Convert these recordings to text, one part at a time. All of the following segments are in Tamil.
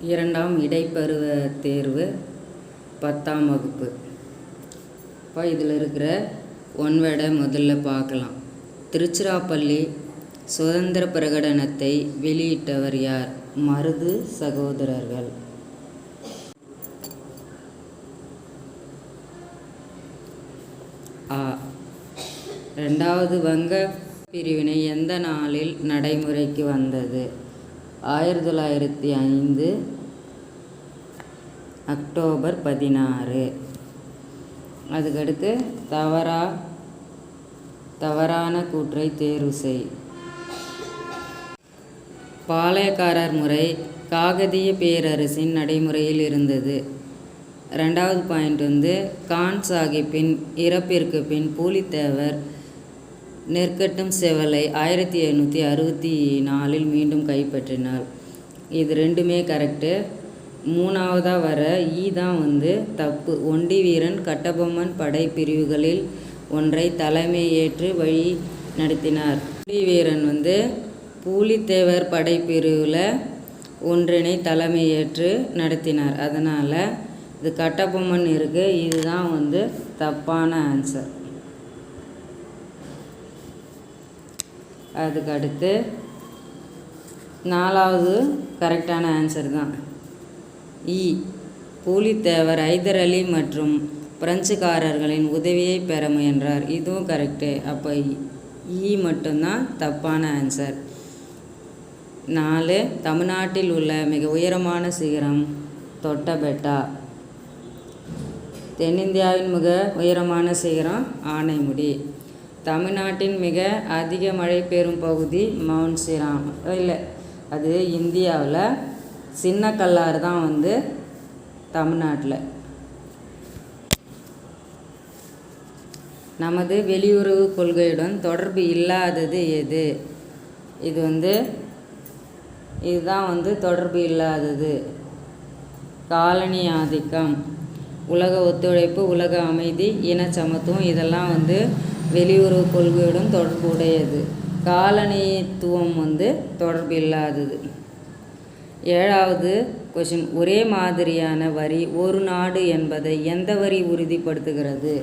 இரண்டாம் இடைப்பருவ தேர்வு பத்தாம் வகுப்பு. இப்போ இதில் இருக்கிற ஒன் முதல்ல பார்க்கலாம் திருச்சிராப்பள்ளி சுதந்திர பிரகடனத்தை வெளியிட்டவர் யார்? மருது சகோதரர்கள். ஆ ரெண்டாவது வங்க பிரிவினை எந்த நாளில் நடைமுறைக்கு வந்தது? ஆயிரத்தி தொள்ளாயிரத்தி ஐந்து அக்டோபர் பதினாறு. அதுக்கடுத்து தவறா தவறான கூற்றை தேர்வு செய். பாளையக்காரர் முறை காகதிய பேரரசின் நடைமுறையில் இருந்தது. ரெண்டாவது பாயிண்ட் வந்து கான் சாஹிப்பின் இறப்பிற்கு பின் பூலித்தேவர் நெற்கட்டும் செவலை ஆயிரத்தி எழுநூற்றி அறுபத்தி நாலில் மீண்டும் கைப்பற்றினார். இது ரெண்டுமே கரெக்டு மூணாவதாக வர ஈ தான் வந்து தப்பு. ஒண்டி வீரன் கட்டபொம்மன் படை பிரிவுகளில் ஒன்றை தலைமை ஏற்று வழி நடத்தினார். ஒண்டி வீரன் வந்து பூலித்தேவர் படைப்பிரிவில் ஒன்றினை தலைமை ஏற்று நடத்தினார். அதனால் இது கட்டபொம்மன் இருக்குது இதுதான் வந்து தப்பான ஆன்சர் அதுக்கு அடுத்து நாலாவது கரெக்டான ஆன்சர் தான். இ. பூலித்தேவர் ஐதர் அலி மற்றும் பிரெஞ்சுக்காரர்களின் உதவியை பெற முயன்றார். இதுவும் கரெக்டு அப்போ இ. மட்டும்தான் தப்பான ஆன்சர் நாலு தமிழ்நாட்டில் உள்ள மிக உயரமான சிகரம் தொட்டபெட்டா. தென்னிந்தியாவின் மிக உயரமான சிகரம் ஆனைமுடி. தமிழ்நாட்டின் மிக அதிக மழை பெறும் பகுதி மவுண்ட் ஸ்ரீராம் இல்லை அது இந்தியாவில் சின்ன கல்லாறு தான் வந்து தமிழ்நாட்டில். நமது வெளியுறவு கொள்கையுடன் தொடர்பு இல்லாதது எது? இது வந்து இதுதான் வந்து தொடர்பு இல்லாதது. காலனி ஆதிக்கம் உலக ஒத்துழைப்பு உலக அமைதி இன சமத்துவம் இதெல்லாம் வந்து வெளியுறவு கொள்கையுடன் தொடர்புடையது. காலனித்துவம் வந்து தொடர்பு இல்லாதது ஏழாவது கொஷின் ஒரே மாதிரியான வரி ஒரு நாடு என்பதை எந்த வரி உறுதிப்படுத்துகிறது?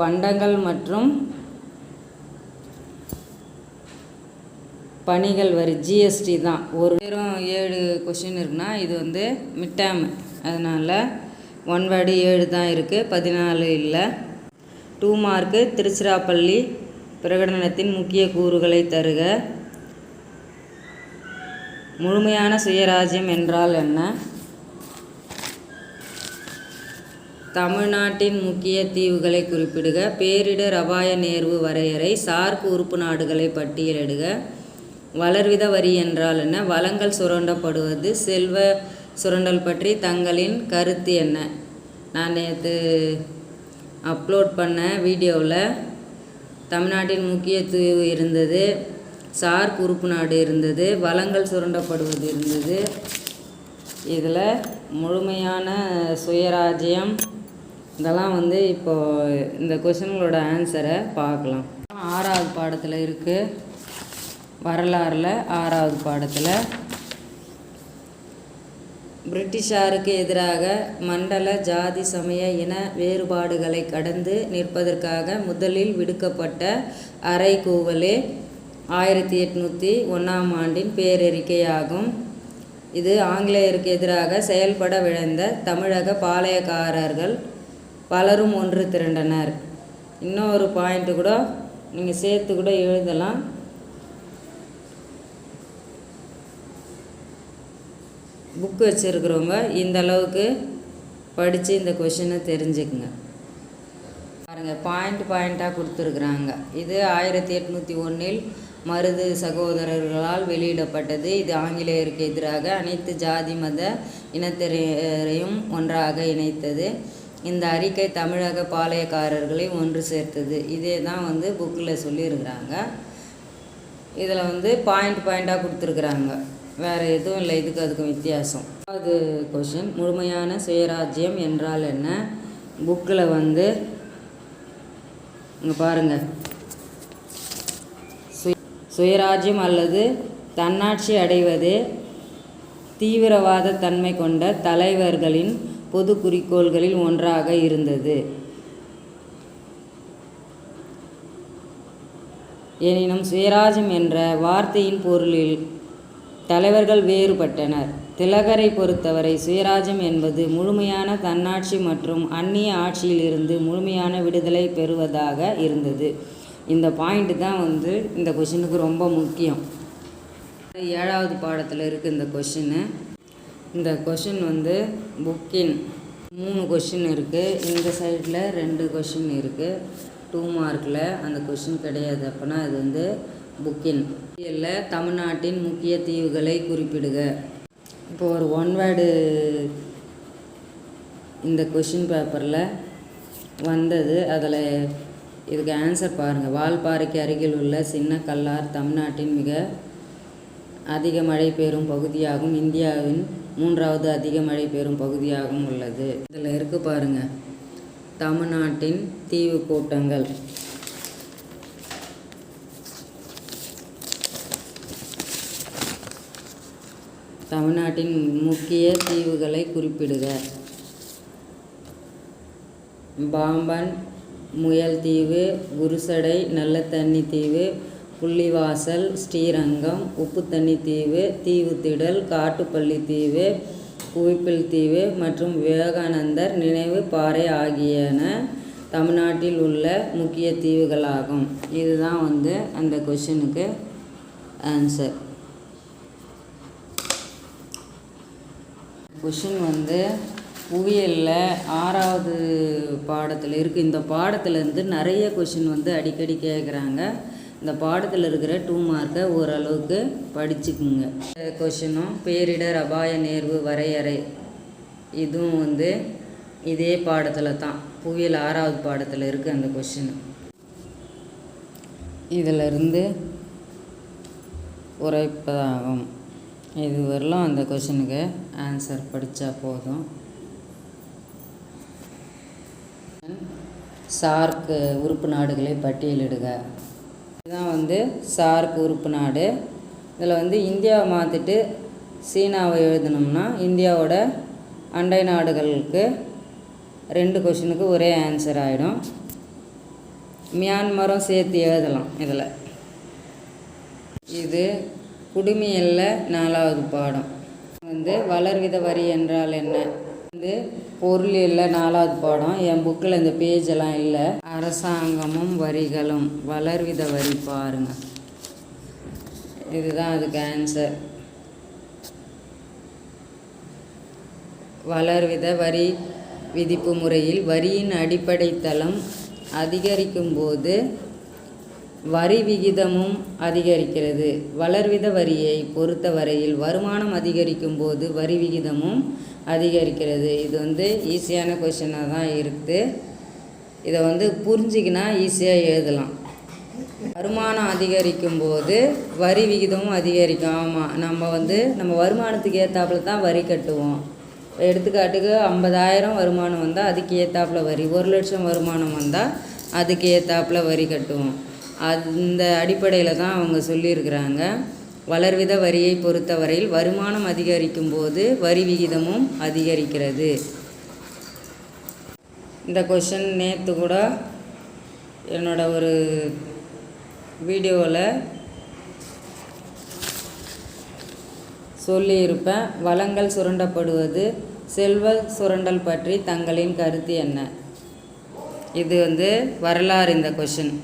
பண்டங்கள் மற்றும் பணிகள் வரி ஜிஎஸ்டி தான். ஒரு வெறும் ஏழு கொஷின் இருக்குன்னா இது வந்து மிட்டாம். அதனால் ஒன் வேர்டு ஏழு தான் இருக்குது பதினாலு இல்லை. டூ மார்க்கு திருச்சிராப்பள்ளி பிரகடனத்தின் முக்கிய கூறுகளை தருக. முழுமையான சுயராஜ்யம் என்றால் என்ன? தமிழ்நாட்டின் முக்கிய தீவுகளை குறிப்பிடுக. பேரிடர் அபாய நேர்வு வரையறை சார்க் உறுப்பு நாடுகளை பட்டியலிடுக. வளர்வித வரி என்றால் என்ன? வளங்கள் சுரண்டப்படுவது செல்வ சுரண்டல் பற்றி தங்களின் கருத்து என்ன? நான் நேற்று அப்லோட் பண்ண வீடியோவில் தமிழ்நாட்டின் முக்கிய தீவு இருந்தது சார்க் உறுப்பு நாடு இருந்தது வளங்கள் சுரண்டப்படுவது இருந்தது. இதில் முழுமையான சுயராஜ்யம். இதெல்லாம் வந்து இப்போது இந்த கொஷின்களோட ஆன்சரை பார்க்கலாம். ஆறாவது பாடத்தில் இருக்குது வரலாறில் ஆறாவது பாடத்தில் பிரிட்டிஷாருக்கு எதிராக மண்டல ஜாதி சமய இன வேறுபாடுகளை கடந்து நிற்பதற்காக முதலில் விடுக்கப்பட்ட அறைகூவலே ஆயிரத்தி எட்நூற்றி ஒன்றாம் ஆண்டின் பேரறிக்கையாகும். இது ஆங்கிலேயருக்கு எதிராக செயல்பட விழைந்த தமிழக பாளையக்காரர்கள் பலரும் ஒன்று திரண்டனர். இன்னொரு பாயிண்ட்டு கூட நீங்கள் சேர்த்து கூட எழுதலாம். புக் வச்சுருக்கிறவங்க இந்த அளவுக்கு படித்து இந்த கொஷினை தெரிஞ்சுக்குங்க. பாருங்கள் பாயிண்ட் பாயிண்ட்டாக கொடுத்துருக்குறாங்க. இது ஆயிரத்தி எட்நூற்றி ஒன்றில் மருது சகோதரர்களால் வெளியிடப்பட்டது. இது ஆங்கிலேயருக்கு எதிராக அனைத்து ஜாதி மத இனத்தினரையும் ஒன்றாக இணைத்தது. இந்த அறிக்கை தமிழக பாளையக்காரர்களை ஒன்று சேர்த்தது. இதே தான் வந்து புக்கில் சொல்லியிருக்கிறாங்க. இதில் வந்து பாயிண்ட் பாயிண்ட்டாக கொடுத்துருக்குறாங்க. வேறு எதுவும் இல்லை. இதுக்கு அதுக்கும் வித்தியாசம். அது கொஷின் முழுமையான சுயராஜ்யம் என்றால் என்ன? புக்கில் வந்து இங்கே பாருங்கள் சுய சுயராஜ்யம் அல்லது தன்னாட்சி அடைவது தீவிரவாத தன்மை கொண்ட தலைவர்களின் பொது குறிக்கோள்களில் ஒன்றாக இருந்தது. எனினும் சுயராஜ்யம் என்ற வார்த்தையின் பொருளில் தலைவர்கள் வேறுபட்டனர். திலகரை பொறுத்தவரை சுயராஜ்யம் என்பது முழுமையான தன்னாட்சி மற்றும் அந்நிய ஆட்சியிலிருந்து முழுமையான விடுதலை பெறுவதாக இருந்தது. இந்த பாயிண்ட் தான் வந்து இந்த கொஷினுக்கு ரொம்ப முக்கியம். ஏழாவது பாடத்தில் இருக்குது இந்த கொஷின்னு இந்த கொஷின் வந்து புக்கின் மூணு கொஷின் இருக்குது இந்த சைடில் ரெண்டு கொஷின் இருக்குது டூ மார்க்கில் அந்த கொஷின் கிடையாது. அப்போனா அது வந்து புக்கின் இல்லை தமிழ்நாட்டின் முக்கிய தீவுகளை குறிப்பிடுக. இப்போ ஒரு ஒன் வேர்டு இந்த கொஷின் பேப்பரில் வந்தது. அதில் இதுக்கு ஆன்சர் பாருங்கள் வால்பாறைக்கு அருகில் உள்ள சின்ன கல்லார் தமிழ்நாட்டின் மிக அதிக மழை பெறும் பகுதியாகவும் இந்தியாவின் மூன்றாவது அதிக மழை பெறும் பகுதியாகவும் உள்ளது. இதில் இருக்கு பாருங்கள் தமிழ்நாட்டின் தீவு கூட்டங்கள். தமிழ்நாட்டின் முக்கிய தீவுகளை குறிப்பிடுக. பாம்பன் முயல் தீவு குருசடை நல்லத்தண்ணி தீவு புள்ளிவாசல் ஸ்ரீரங்கம் உப்புத்தண்ணி தீவு தீவுத்திடல் காட்டுப்பள்ளி தீவு குவிப்பில் தீவு மற்றும் விவேகானந்தர் நினைவு பாறை ஆகியன தமிழ்நாட்டில் உள்ள முக்கிய தீவுகளாகும். இதுதான் வந்து அந்த கொஷனுக்கு ஆன்சர். கொஷின் வந்து புவியியலில் ஆறாவது பாடத்தில் இருக்குது இந்த பாடத்துலேருந்து நிறைய கொஷின் வந்து அடிக்கடி கேட்குறாங்க இந்த பாடத்தில் இருக்கிற டூ மார்க்கை ஓரளவுக்கு படிச்சுக்குங்க. கொஷினும் பேரிடர் அபாய நேர்வு வரையறை. இதுவும் வந்து இதே பாடத்தில் தான். புவியியல் ஆறாவது பாடத்தில் இருக்குது அந்த கொஷின் இதிலிருந்து உரைப்பதாகும். இது வரலாம் அந்த கொஷினுக்கு ஆன்சர் படித்தா போதும். சார்க் உறுப்பு நாடுகளை பட்டியலிடுக. இதுதான் வந்து சார்க் உறுப்பு நாடு. இதில் வந்து இந்தியாவை மாற்றிட்டு சீனாவை எழுதணும்னா இந்தியாவோட அண்டை நாடுகளுக்கு ரெண்டு கொஷினுக்கு ஒரே ஆன்சர் ஆகிடும் மியான்மரும் சேர்த்து எழுதலாம் இதில். இது குடுமியல்ல நாலாவது பாடம். வந்து வளர்வித வரி என்றால் என்ன? வந்து பொருளியல்ல நாலாவது பாடம். என் புக்கில் இந்த பேஜ் எல்லாம் இல்லை. அரசாங்கமும் வரிகளும் வளர்வித வரி பாருங்க. இதுதான் அதுக்கு ஆன்சர் வளர்வித வரி விதிப்பு முறையில் வரியின் அடிப்படை தளம் அதிகரிக்கும் போது வரி விகிதமும் அதிகரிக்கிறது. வளர்வித வரியை பொறுத்தவரையில் வருமானம் அதிகரிக்கும் போது வரி விகிதமும் அதிகரிக்கிறது. இது வந்து ஈஸியான கொஷினாக தான் இருக்குது இதை வந்து புரிஞ்சிக்கினா ஈஸியாக எழுதலாம். வருமானம் அதிகரிக்கும் போது வரி விகிதமும் அதிகரிக்கும். ஆமாம் நம்ம வந்து நம்ம வருமானத்துக்கு ஏற்றாப்புல தான் வரி கட்டுவோம். எடுத்துக்காட்டுக்கு ஐம்பதாயிரம் வருமானம் வந்தால் அதுக்கு ஏற்றாப்புல வரி ஒரு லட்சம் வருமானம் வந்தால் அதுக்கு ஏற்றாப்புல வரி கட்டுவோம். அந்த அடிப்படையில் தான் அவங்க சொல்லியிருக்கிறாங்க. வளர்வித வரியை பொறுத்தவரையில் வருமானம் அதிகரிக்கும் போது வரி விகிதமும் அதிகரிக்கிறது. இந்த கொஷின் நேற்று கூட என்னோட ஒரு வீடியோவில் சொல்லியிருப்பேன். வளங்கள் சுரண்டப்படுவது செல்வ சுரண்டல் பற்றி தங்களின் கருத்து என்ன? இது வந்து வரலாறு இந்த கொஷின்